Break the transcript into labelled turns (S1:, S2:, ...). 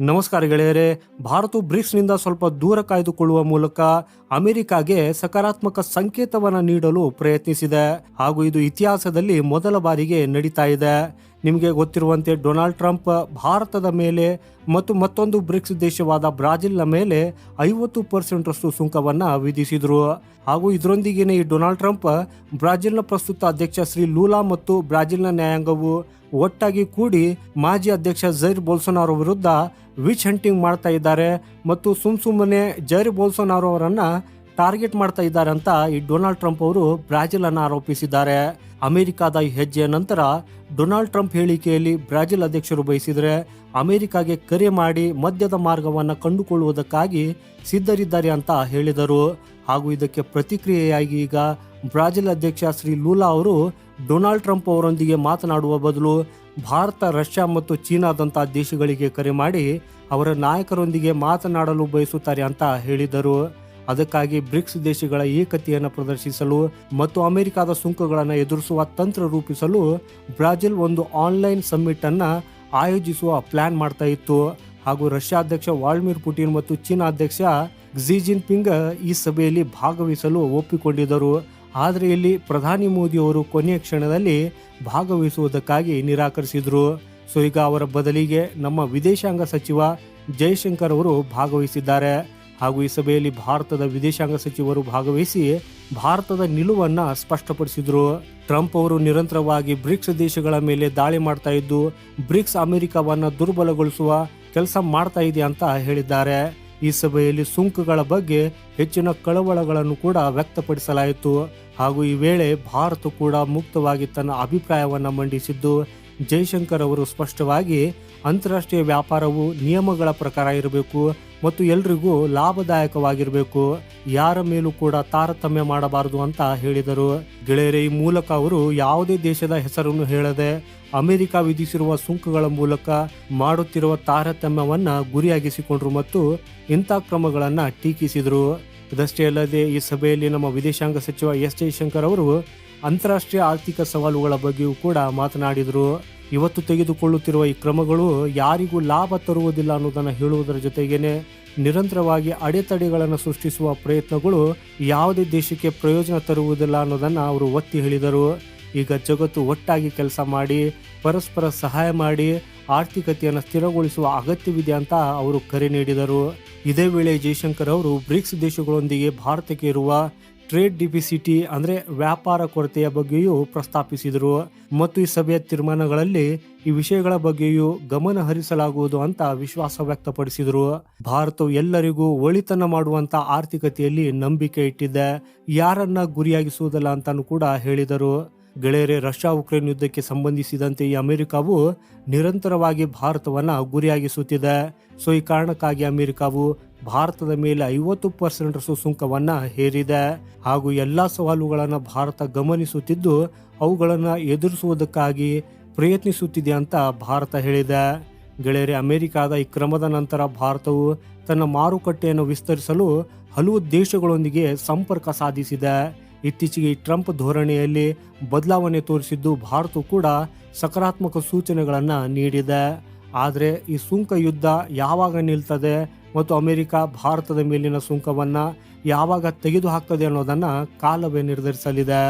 S1: ನಮಸ್ಕಾರ ಗೆಳೆಯರೆ ಭಾರತವು ಬ್ರಿಕ್ಸ್ನಿಂದ ಸ್ವಲ್ಪ ದೂರ ಕಾಯ್ದುಕೊಳ್ಳುವ ಮೂಲಕ ಅಮೆರಿಕಾಗೆ ಸಕಾರಾತ್ಮಕ ಸಂಕೇತವನ್ನು ನೀಡಲು ಪ್ರಯತ್ನಿಸಿದೆ. ಹಾಗೂ ಇದು ಇತಿಹಾಸದಲ್ಲಿ ಮೊದಲ ಬಾರಿಗೆ ನಡೀತಾ ಇದೆ. ನಿಮಗೆ ಗೊತ್ತಿರುವಂತೆ ಡೊನಾಲ್ಡ್ ಟ್ರಂಪ್ ಭಾರತದ ಮೇಲೆ ಮತ್ತು ಮತ್ತೊಂದು ಬ್ರಿಕ್ಸ್ ದೇಶವಾದ ಬ್ರಾಜಿಲ್ನ ಮೇಲೆ ಐವತ್ತು ಪರ್ಸೆಂಟ್ರಷ್ಟು ಸುಂಕವನ್ನು ವಿಧಿಸಿದರು. ಹಾಗೂ ಇದರೊಂದಿಗೇನೆ ಈ ಡೊನಾಲ್ಡ್ ಟ್ರಂಪ್ ಬ್ರಾಜಿಲ್ನ ಪ್ರಸ್ತುತ ಅಧ್ಯಕ್ಷ ಶ್ರೀ ಲೂಲಾ ಮತ್ತು ಬ್ರಾಜಿಲ್ನ ನ್ಯಾಯಾಂಗವು ಒಟ್ಟಾಗಿ ಕೂಡಿ ಮಾಜಿ ಅಧ್ಯಕ್ಷ ಜೈರ್ ಬೋಲ್ಸೊನಾರೋ ವಿರುದ್ಧ ವಿಚ್ ಹಂಟಿಂಗ್ ಮಾಡ್ತಾ ಇದ್ದಾರೆ. ಮತ್ತು ಸುಮ್ ಸುಮ್ಮನೆ ಜೈರ್ ಬೋಲ್ಸೊನಾರೋ ಅವರನ್ನ ಟಾರ್ಗೆಟ್ ಮಾಡ್ತಾ ಇದ್ದಾರೆ ಅಂತ ಈ ಡೊನಾಲ್ಡ್ ಟ್ರಂಪ್ ಅವರು ಬ್ರಾಜಿಲ್ ಅನ್ನು ಆರೋಪಿಸಿದ್ದಾರೆ. ಅಮೆರಿಕಾದ ಈ ಹೆಜ್ಜೆಯ ನಂತರ ಡೊನಾಲ್ಡ್ ಟ್ರಂಪ್ ಹೇಳಿಕೆಯಲ್ಲಿ ಬ್ರಾಜಿಲ್ ಅಧ್ಯಕ್ಷರು ಬಯಸಿದರೆ ಅಮೆರಿಕಾಗೆ ಕರೆ ಮಾಡಿ ಮಧ್ಯದ ಮಾರ್ಗವನ್ನು ಕಂಡುಕೊಳ್ಳುವುದಕ್ಕಾಗಿ ಸಿದ್ಧರಿದ್ದಾರೆ ಅಂತ ಹೇಳಿದರು. ಹಾಗೂ ಇದಕ್ಕೆ ಪ್ರತಿಕ್ರಿಯೆಯಾಗಿ ಈಗ ಬ್ರಾಜಿಲ್ ಅಧ್ಯಕ್ಷ ಶ್ರೀ ಲೂಲಾ ಅವರು ಡೊನಾಲ್ಡ್ ಟ್ರಂಪ್ ಅವರೊಂದಿಗೆ ಮಾತನಾಡುವ ಬದಲು ಭಾರತ, ರಷ್ಯಾ ಮತ್ತು ಚೀನಾದಂತಹ ದೇಶಗಳಿಗೆ ಕರೆ ಮಾಡಿ ಅವರ ನಾಯಕರೊಂದಿಗೆ ಮಾತನಾಡಲು ಬಯಸುತ್ತಾರೆ ಅಂತ ಹೇಳಿದರು. ಅದಕ್ಕಾಗಿ ಬ್ರಿಕ್ಸ್ ದೇಶಗಳ ಏಕತೆಯನ್ನು ಪ್ರದರ್ಶಿಸಲು ಮತ್ತು ಅಮೆರಿಕದ ಸುಂಕಗಳನ್ನು ಎದುರಿಸುವ ತಂತ್ರ ರೂಪಿಸಲು ಬ್ರಾಜಿಲ್ ಒಂದು ಆನ್ಲೈನ್ ಸಮ್ಮಿಟ್ ಅನ್ನ ಆಯೋಜಿಸುವ ಪ್ಲಾನ್ ಮಾಡ್ತಾ ಇತ್ತು. ಹಾಗೂ ರಷ್ಯಾ ಅಧ್ಯಕ್ಷ ವಾಲ್ಮಿರ್ ಪುಟಿನ್ ಮತ್ತು ಚೀನಾ ಅಧ್ಯಕ್ಷ ಕ್ಸಿ ಜಿನ್ಪಿಂಗ್ ಈ ಸಭೆಯಲ್ಲಿ ಭಾಗವಹಿಸಲು ಒಪ್ಪಿಕೊಂಡಿದ್ದರು. ಆದರೆ ಇಲ್ಲಿ ಪ್ರಧಾನಿ ಮೋದಿ ಅವರು ಕೊನೆಯ ಕ್ಷಣದಲ್ಲಿ ಭಾಗವಹಿಸುವುದಕ್ಕಾಗಿ ನಿರಾಕರಿಸಿದ್ರು. ಸೊ, ಈಗ ಅವರ ಬದಲಿಗೆ ನಮ್ಮ ವಿದೇಶಾಂಗ ಸಚಿವ ಜಯಶಂಕರ್ ಅವರು ಭಾಗವಹಿಸಿದ್ದಾರೆ. ಹಾಗೂ ಈ ಸಭೆಯಲ್ಲಿ ಭಾರತದ ವಿದೇಶಾಂಗ ಸಚಿವರು ಭಾಗವಹಿಸಿ ಭಾರತದ ನಿಲುವನ್ನ ಸ್ಪಷ್ಟಪಡಿಸಿದರು. ಟ್ರಂಪ್ ಅವರು ನಿರಂತರವಾಗಿ ಬ್ರಿಕ್ಸ್ ದೇಶಗಳ ಮೇಲೆ ದಾಳಿ ಮಾಡ್ತಾ ಇದ್ದು, ಬ್ರಿಕ್ಸ್ ಅಮೆರಿಕವನ್ನ ದುರ್ಬಲಗೊಳಿಸುವ ಕೆಲಸ ಮಾಡ್ತಾ ಇದೆ ಅಂತ ಹೇಳಿದ್ದಾರೆ. ಈ ಸಭೆಯಲ್ಲಿ ಸುಂಕಗಳ ಬಗ್ಗೆ ಹೆಚ್ಚಿನ ಕಳವಳಗಳನ್ನು ಕೂಡ ವ್ಯಕ್ತಪಡಿಸಲಾಯಿತು. ಹಾಗೂ ಈ ವೇಳೆ ಭಾರತ ಕೂಡ ಮುಕ್ತವಾಗಿ ತನ್ನ ಅಭಿಪ್ರಾಯವನ್ನ ಮಂಡಿಸಿದ್ದು ಜೈಶಂಕರ್ ಅವರು ಸ್ಪಷ್ಟವಾಗಿ, ಅಂತಾರಾಷ್ಟ್ರೀಯ ವ್ಯಾಪಾರವು ನಿಯಮಗಳ ಪ್ರಕಾರ ಇರಬೇಕು ಮತ್ತು ಎಲ್ರಿಗೂ ಲಾಭದಾಯಕವಾಗಿರಬೇಕು, ಯಾರ ಮೇಲೂ ಕೂಡ ತಾರತಮ್ಯ ಮಾಡಬಾರದು ಅಂತ ಹೇಳಿದರು. ಗೆಳೆಯರೆ, ಈ ಮೂಲಕ ಅವರು ಯಾವುದೇ ದೇಶದ ಹೆಸರನ್ನು ಹೇಳದೆ ಅಮೆರಿಕ ವಿಧಿಸಿರುವ ಸುಂಕಗಳ ಮೂಲಕ ಮಾಡುತ್ತಿರುವ ತಾರತಮ್ಯವನ್ನ ಗುರಿಯಾಗಿಸಿಕೊಂಡ್ರು ಮತ್ತು ಇಂಥ ಕ್ರಮಗಳನ್ನು ಟೀಕಿಸಿದರು. ಇದಷ್ಟೇ ಅಲ್ಲದೆ, ಈ ಸಭೆಯಲ್ಲಿ ನಮ್ಮ ವಿದೇಶಾಂಗ ಸಚಿವ ಎಸ್ ಜೈಶಂಕರ್ ಅವರು ಅಂತಾರಾಷ್ಟ್ರೀಯ ಆರ್ಥಿಕ ಸವಾಲುಗಳ ಬಗ್ಗೆಯೂ ಕೂಡ ಮಾತನಾಡಿದರು. ಇವತ್ತು ತೆಗೆದುಕೊಳ್ಳುತ್ತಿರುವ ಈ ಕ್ರಮಗಳು ಯಾರಿಗೂ ಲಾಭ ತರುವುದಿಲ್ಲ ಅನ್ನೋದನ್ನು ಹೇಳುವುದರ ಜೊತೆಗೇನೆ ನಿರಂತರವಾಗಿ ಅಡೆತಡೆಗಳನ್ನು ಸೃಷ್ಟಿಸುವ ಪ್ರಯತ್ನಗಳು ಯಾವುದೇ ದೇಶಕ್ಕೆ ಪ್ರಯೋಜನ ತರುವುದಿಲ್ಲ ಅನ್ನೋದನ್ನು ಅವರು ಒತ್ತಿ ಹೇಳಿದರು. ಈಗ ಜಗತ್ತು ಒಟ್ಟಾಗಿ ಕೆಲಸ ಮಾಡಿ, ಪರಸ್ಪರ ಸಹಾಯ ಮಾಡಿ, ಆರ್ಥಿಕತೆಯನ್ನು ಸ್ಥಿರಗೊಳಿಸುವ ಅಗತ್ಯವಿದೆ ಅಂತ ಅವರು ಕರೆ ನೀಡಿದರು. ಇದೇ ವೇಳೆ ಜೈಶಂಕರ್ ಅವರು ಬ್ರಿಕ್ಸ್ ದೇಶಗಳೊಂದಿಗೆ ಭಾರತಕ್ಕೆ ಇರುವ ಟ್ರೇಡ್ ಡಿಫಿಸಿಟಿ ಅಂದ್ರೆ ವ್ಯಾಪಾರ ಕೊರತೆಯ ಬಗ್ಗೆಯೂ ಪ್ರಸ್ತಾಪಿಸಿದರು. ಮತ್ತು ಈ ಸಭೆಯ ತೀರ್ಮಾನಗಳಲ್ಲಿ ಈ ವಿಷಯಗಳ ಬಗ್ಗೆಯೂ ಗಮನ ಹರಿಸಲಾಗುವುದು ಅಂತ ವಿಶ್ವಾಸ ವ್ಯಕ್ತಪಡಿಸಿದರು. ಭಾರತವು ಎಲ್ಲರಿಗೂ ಒಳಿತನ ಮಾಡುವಂತ ಆರ್ಥಿಕತೆಯಲ್ಲಿ ನಂಬಿಕೆ ಇಟ್ಟಿದೆ. ಯಾರನ್ನ ಗುರಿಯಾಗಿಸುವುದಿಲ್ಲ ಅಂತಾನು ಕೂಡ ಹೇಳಿದರು. ಗೆಳೆಯರೆ, ರಷ್ಯಾ ಉಕ್ರೇನ್ ಯುದ್ಧಕ್ಕೆ ಸಂಬಂಧಿಸಿದಂತೆ ಈ ಅಮೆರಿಕಾವು ನಿರಂತರವಾಗಿ ಭಾರತವನ್ನ ಗುರಿಯಾಗಿಸುತ್ತಿದೆ. ಸೊ, ಈ ಕಾರಣಕ್ಕಾಗಿ ಅಮೆರಿಕವು ಭಾರತದ ಮೇಲೆ ಐವತ್ತು ಪರ್ಸೆಂಟ್ರಷ್ಟು ಸುಂಕವನ್ನು ಹೇರಿದೆ. ಹಾಗೂ ಎಲ್ಲಾ ಸವಾಲುಗಳನ್ನು ಭಾರತ ಗಮನಿಸುತ್ತಿದ್ದು, ಅವುಗಳನ್ನು ಎದುರಿಸುವುದಕ್ಕಾಗಿ ಪ್ರಯತ್ನಿಸುತ್ತಿದೆ ಅಂತ ಭಾರತ ಹೇಳಿದೆ. ಗೆಳೆಯರೆ, ಅಮೆರಿಕದ ಈ ಕ್ರಮದ ನಂತರ ಭಾರತವು ತನ್ನ ಮಾರುಕಟ್ಟೆಯನ್ನು ವಿಸ್ತರಿಸಲು ಹಲವು ದೇಶಗಳೊಂದಿಗೆ ಸಂಪರ್ಕ ಸಾಧಿಸಿದೆ. ಇತ್ತೀಚೆಗೆ ಟ್ರಂಪ್ ಧೋರಣೆಯಲ್ಲಿ ಬದಲಾವಣೆ ತೋರಿಸಿದ್ದು ಭಾರತವು ಕೂಡ ಸಕಾರಾತ್ಮಕ ಸೂಚನೆಗಳನ್ನು ನೀಡಿದೆ. ಆದರೆ ಈ ಸುಂಕ ಯುದ್ಧ ಯಾವಾಗ ನಿಲ್ತದೆ? ಮತ್ತು ಅಮೆರಿಕ ಭಾರತದ ಮೇಲಿನ ಸುಂಕವನ್ನು ಯಾವಾಗ ತೆಗೆದುಹಾಕ್ತದೆ ಅನ್ನೋದನ್ನು ಕಾಲವೇ ನಿರ್ಧರಿಸಲಿದೆ.